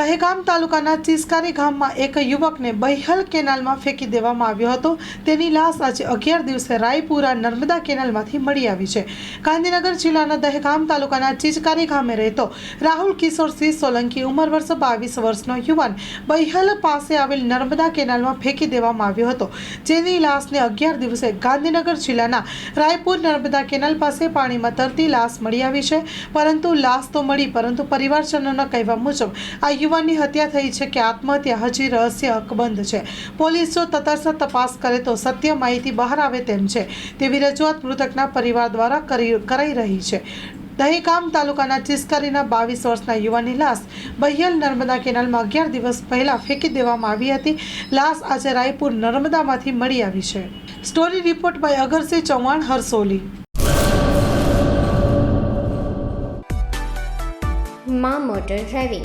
દહેગામ તાલુકાના ચિસ્કારી ગામમાં એક યુવકને બહિહલ કેનાલમાં ફેંકી દેવામાં આવ્યો હતો. તેની લાશ આજે અગિયાર દિવસે રાયપુરા નર્મદા કેનાલમાંથી મળી આવી છે. ગાંધીનગર જિલ્લાના દહેગામ તાલુકાના ચિચકારી ગામે રહેતો રાહુલ કિશોરસિંહ સોલંકી ઉંમર વર્ષ બાવીસ વર્ષનો યુવાન બહિહલ પાસે આવેલ નર્મદા કેનાલમાં ફેંકી દેવામાં આવ્યો હતો. જેની લાશને અગિયાર દિવસે ગાંધીનગર જિલ્લાના રાયપુર નર્મદા કેનાલ પાસે પાણીમાં તરતી લાશ મળી આવી છે. પરંતુ લાશ તો મળી, પરંતુ પરિવારજનોના કહેવા મુજબ આ યુવાનની હત્યા થઈ છે કે આત્મહત્યા હજી રહસ્ય અકબંધ છે. પોલીસ જો તટસ્થ તપાસ કરે તો સત્ય માહિતી બહાર આવે તેમ છે. તેવી રજૂઆત મૃતકના પરિવાર દ્વારા કરી કરાઈ રહી છે. દહેગામ તાલુકાના ચિસ્કરીના બાવીસ વર્ષના યુવાનની લાશ બહિયલ નર્મદા કેનાલમાં અગિયાર દિવસ પહેલા ફેંકી દેવામાં આવી હતી. લાશ આજે રાયપુર નર્મદામાંથી મળી આવી છે. Story report by Agarsinh Chauhan, Harsoli. મા motor driving.